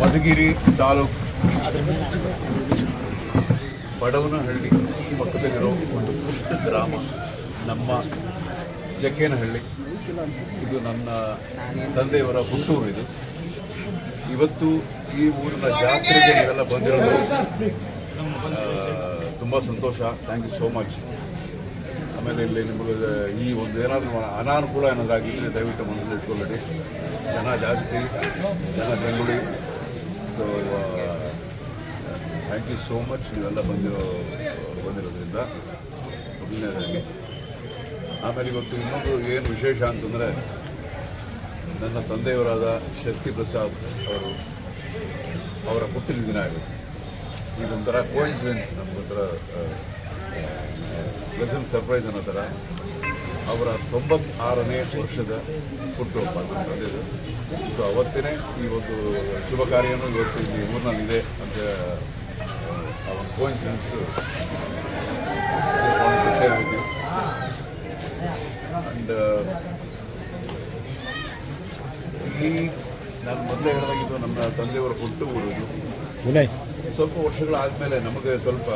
ಮಧುಗಿರಿ ತಾಲೂಕು. ಬಡವನಹಳ್ಳಿ ಪಕ್ಕದಲ್ಲಿರೋ ಒಂದು ಪುಟ್ಟ ಗ್ರಾಮ, ನಮ್ಮ ಜಕ್ಕೇನಹಳ್ಳಿ. ಇದು ನನ್ನ ತಂದೆಯವರ ಹುಟ್ಟೂರು ಇದು. ಇವತ್ತು ಈ ಊರಿನ ಜಾತ್ರೆಗೆ ನೀವೆಲ್ಲ ಬಂದಿರೋದು ತುಂಬ ಸಂತೋಷ. ಥ್ಯಾಂಕ್ ಯು ಸೋ ಮಚ್ ಆಮೇಲೆ ಇಲ್ಲಿ ನಿಮಗೆ, ಈ ಒಂದು ಏನಾದರೂ ಅನಾನುಕೂಲ ಏನಾದರೂ ಆಗಿದ್ದರೆ ದಯವಿಟ್ಟು ಮನಸ್ಸಲ್ಲಿ ಇಟ್ಕೊಳ್ಳಿ. ಜನ ಜಾಸ್ತಿ, ಜನ ಬೆಂಗುಳಿ so thank you so much ನೀವೆಲ್ಲ ಬಂದಿರೋ ಬಂದಿರೋದ್ರಿಂದ ಮೊದಲನೇದಾಗಿ ಆಮೇಲೆ ಇವತ್ತು ಇನ್ನೊಂದು ಏನು ವಿಶೇಷ ಅಂತಂದರೆ, ನನ್ನ ತಂದೆಯವರಾದ ಶಕ್ತಿ ಪ್ರಸಾದ್ ಅವರು ಅವರ ಹುಟ್ಟಿದ ದಿನ ಆಗುತ್ತೆ ಇದೊಂಥರ ಕೋಇನ್ಸಿಡೆನ್ಸ್ ನಮಗೊಂಥರ ಪ್ಲೆಸೆಂಟ್ ಸರ್ಪ್ರೈಸ್ ಅನ್ನೋ ಥರ. ಅವರ ತೊಂಬತ್ತಾರನೇ ವರ್ಷದ ಹುಟ್ಟುಹಬ್ಬ ತಂದೆದು ಸೊ ಅವತ್ತೇ ಈ ಒಂದು ಶುಭ ಕಾರ್ಯನೂ ಇವತ್ತು ಇಲ್ಲಿ ಊರಿನಲ್ಲಿದೆ ಅಂತ ಆ ಒಂದು ಕೋಇನ್ಸಿಡೆನ್ಸು ಆ್ಯಂಡ್ ಈ ನಾನು ಮೊದಲೇ ಹೇಳಿದಾಗಿದ್ದು ನಮ್ಮ ತಂದೆಯವರ ಹುಟ್ಟು ಊರು ಇದು. ವಿನಯ್. ಸ್ವಲ್ಪ ವರ್ಷಗಳಾದಮೇಲೆ ನಮಗೆ ಸ್ವಲ್ಪ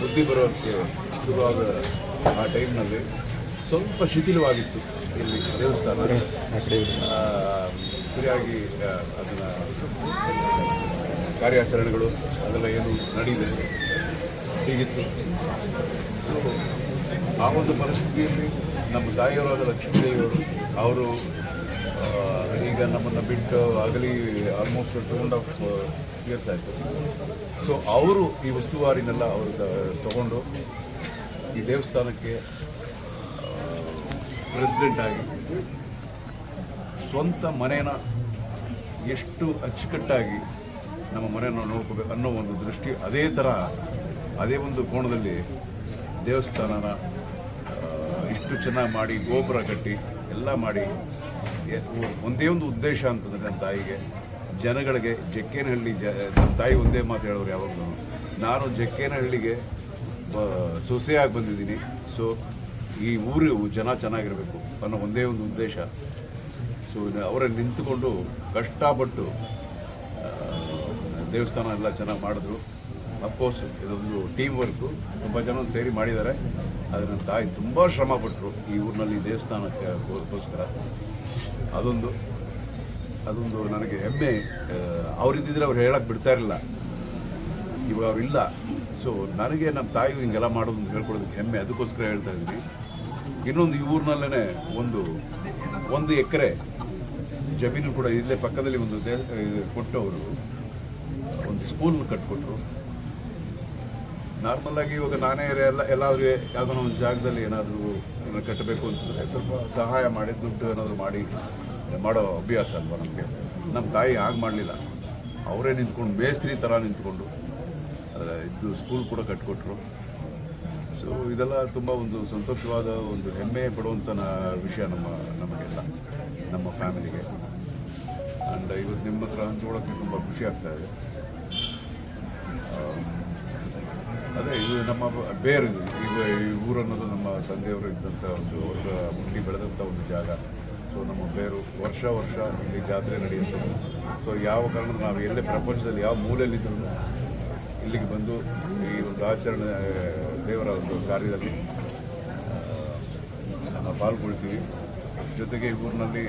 ಬುದ್ಧಿ ಬರೋಕ್ಕೆ ಶುರುವಾದ ಆ ಟೈಮ್ನಲ್ಲಿ ಸ್ವಲ್ಪ ಶಿಥಿಲವಾಗಿತ್ತು ಇಲ್ಲಿ ದೇವಸ್ಥಾನ. ಸರಿಯಾಗಿ ಅದನ್ನು ಕಾರ್ಯಾಚರಣೆಗಳು ಅದೆಲ್ಲ ಏನು ನಡೀದೆ ಹೀಗಿತ್ತು. ಸೊ ಆ ಒಂದು ಪರಿಸ್ಥಿತಿಯಲ್ಲಿ ನಮ್ಮ ತಾಯಿಯವರಾದ ಲಕ್ಷ್ಮೀದೇವಿಯವರು ಅವರು ಈಗ ನಮ್ಮನ್ನು ಬಿಟ್ಟು ಆಗಲಿ almost two and half years ಆಯಿತು. ಸೊ ಅವರು ಈ ಉಸ್ತುವಾರಿನೆಲ್ಲ ಅವರು ತಗೊಂಡು ಈ ದೇವಸ್ಥಾನಕ್ಕೆ ಪ್ರೆಸಿಡೆಂಟ್ ಆಗಿ. ಸ್ವಂತ ಮನೇನ ಎಷ್ಟು ಅಚ್ಚುಕಟ್ಟಾಗಿ ನಮ್ಮ ಮನೆಯನ್ನು ನೋಡ್ಕೋಬೇಕು ಅನ್ನೋ ಒಂದು ದೃಷ್ಟಿ ಅದೇ ಥರ ಅದೇ ಒಂದು ಕೋಣದಲ್ಲಿ ದೇವಸ್ಥಾನನ ಇಷ್ಟು ಚೆನ್ನಾಗಿ ಮಾಡಿ, ಗೋಪುರ ಕಟ್ಟಿ ಎಲ್ಲ ಮಾಡಿ ಒಂದೇ ಒಂದು ಉದ್ದೇಶ ಅಂತಂದರೆ ನನ್ನ ತಾಯಿಗೆ. ಜನಗಳಿಗೆ ಜಕ್ಕೇನಹಳ್ಳಿ ಜ ನನ್ನ ತಾಯಿ ಒಂದೇ ಮಾತು ಹೇಳೋರು ಯಾವಾಗಲೂ, ನಾನು ಜಕ್ಕೇನಹಳ್ಳಿಗೆ ಸೊಸೆಯಾಗಿ ಬಂದಿದ್ದೀನಿ ಸೊ ಈ ಊರು ಜನ ಚೆನ್ನಾಗಿರಬೇಕು ಅನ್ನೋ ಒಂದೇ ಒಂದು ಉದ್ದೇಶ. ಸೊ ಅವರೇ ನಿಂತುಕೊಂಡು ಕಷ್ಟಪಟ್ಟು ದೇವಸ್ಥಾನ ಎಲ್ಲ ಚೆನ್ನಾಗಿ ಮಾಡಿದ್ರು. ಅಫ್ಕೋರ್ಸ್ ಇದೊಂದು ಟೀಮ್ ವರ್ಕು ತುಂಬ ಜನ ಸೇರಿ ಮಾಡಿದ್ದಾರೆ. ಆದರೆ ನನ್ನ ತಾಯಿ ತುಂಬ ಶ್ರಮಪಟ್ಟರು ಈ ಊರಿನಲ್ಲಿ ದೇವಸ್ಥಾನಕ್ಕೆ ಗೋಸ್ಕರ ಅದೊಂದು ಅದೊಂದು ನನಗೆ ಹೆಮ್ಮೆ. ಅವರಿದ್ದಿದ್ರೆ ಅವ್ರು ಹೇಳಕ್ಕೆ ಬಿಡ್ತಾ ಇರಲಿಲ್ಲ. ಇವಾಗ ಅವ್ರಿಲ್ಲ ಸೊ ನನಗೆ ನಮ್ಮ ತಾಯಿ ಹಿಂಗೆಲ್ಲ ಮಾಡೋದು ಅಂತ ಹೇಳ್ಕೊಡೋದಕ್ಕೆ ಹೆಮ್ಮೆ. ಅದಕ್ಕೋಸ್ಕರ ಹೇಳ್ತಾ ಇದ್ದೀನಿ. ಇನ್ನೊಂದು ಈ ಊರಿನಲ್ಲೇ ಒಂದು ಒಂದು ಎಕರೆ ಜಮೀನು ಕೂಡ ಇಲ್ಲೇ ಪಕ್ಕದಲ್ಲಿ ಒಂದು ದೇ ಕೊಟ್ಟು ಕೊಟ್ಟವರು. ಒಂದು ಸ್ಕೂಲ್ ಕಟ್ಕೊಟ್ರು. ನಾರ್ಮಲ್ ಆಗಿ ಇವಾಗ ನಾನೇ ಎಲ್ಲ ಎಲ್ಲಾದ್ರೂ ಯಾವುದೋ ಒಂದು ಜಾಗದಲ್ಲಿ ಏನಾದರೂ ಕಟ್ಟಬೇಕು ಅಂತಂದರೆ ಸ್ವಲ್ಪ ಸಹಾಯ ಮಾಡಿ, ದುಡ್ಡು ಏನಾದರೂ ಮಾಡಿ ಮಾಡೋ ಅಭ್ಯಾಸ ಅಲ್ವಾ ನಮಗೆ. ನಮ್ಮ ತಾಯಿ ಆಗ ಮಾಡಲಿಲ್ಲ. ಅವರೇ ನಿಂತ್ಕೊಂಡು ಮೇಸ್ತ್ರಿ ಥರ ನಿಂತ್ಕೊಂಡು. ಇದು ಸ್ಕೂಲ್ ಕೂಡ ಕಟ್ಕೊಟ್ರು. ಸೊ ಇದೆಲ್ಲ ತುಂಬ ಒಂದು ಸಂತೋಷವಾದ ಒಂದು ಹೆಮ್ಮೆ ಪಡುವಂಥ ವಿಷಯ ನಮ್ಮ ನಮಗೆಲ್ಲ ನಮ್ಮ ಫ್ಯಾಮಿಲಿಗೆ. ಆ್ಯಂಡ್ ಇವತ್ತು ನಿಮ್ಮ ಹತ್ರ ಹಂಚ್ಕೊಳ್ಳೋಕ್ಕೆ ತುಂಬ ಖುಷಿ ಆಗ್ತಾ ಇದೆ. ಆಮ್, ಅದೇ ಇದು ನಮ್ಮ ಬೇರೆ ಈಗ ಈ ಊರನ್ನೋದು ನಮ್ಮ ತಂದೆಯವರು ಇದ್ದಂಥ ಒಂದು ವರ್ಷ ಹುಟ್ಟಿ ಬೆಳೆದಂಥ ಒಂದು ಜಾಗ. ಸೊ ನಮ್ಮ ಬೇರು ವರ್ಷ ವರ್ಷ ಇಲ್ಲಿ ಜಾತ್ರೆ ನಡೆಯುತ್ತೆ. ಸೊ ಯಾವ ಕಾರಣ ನಾವು ಎಲ್ಲೇ ಪ್ರಪಂಚದಲ್ಲಿ ಯಾವ ಮೂಲೆಯಲ್ಲಿದ್ದರೂ ಇಲ್ಲಿಗೆ ಬಂದು ಈ ಒಂದು ಆಚರಣೆ ದೇವರ ಒಂದು ಕಾರ್ಯದಲ್ಲಿ ನಾವು ಪಾಲ್ಗೊಳ್ತೀವಿ. ಜೊತೆಗೆ ಈ ಊರಿನಲ್ಲಿ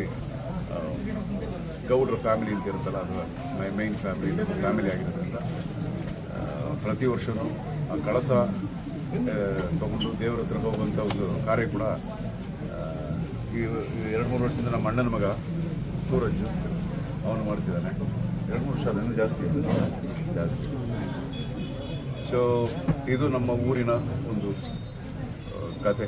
ಗೌಡ್ರ ಫ್ಯಾಮಿಲಿ ಅಂತ ಇರುತ್ತಲ್ಲ, ಅದು ಮೈ ಮೈನ್ ಫ್ಯಾಮಿಲಿ ಫ್ಯಾಮಿಲಿ ಆಗಿರೋದ್ರಿಂದ ಪ್ರತಿ ವರ್ಷವೂ ಆ ಕಳಸ ತಗೊಂಡು ದೇವರ ಹತ್ರ ಹೋಗುವಂಥ ಒಂದು ಕಾರ್ಯ ಕೂಡ ಈ ಎರಡು ಮೂರು ವರ್ಷದಿಂದ ನಮ್ಮ ಅಣ್ಣನ ಮಗ ಸೂರಜ್ ಅವನು ಮಾಡ್ತಿದ್ದಾನೆ. ಎರಡು ಮೂರು ವರ್ಷ ಅದನ್ನು ಜಾಸ್ತಿ. ಜಾಸ್ತಿ. ಸೊ ಇದು ನಮ್ಮ ಊರಿನ ಒಂದು ಕತೆ.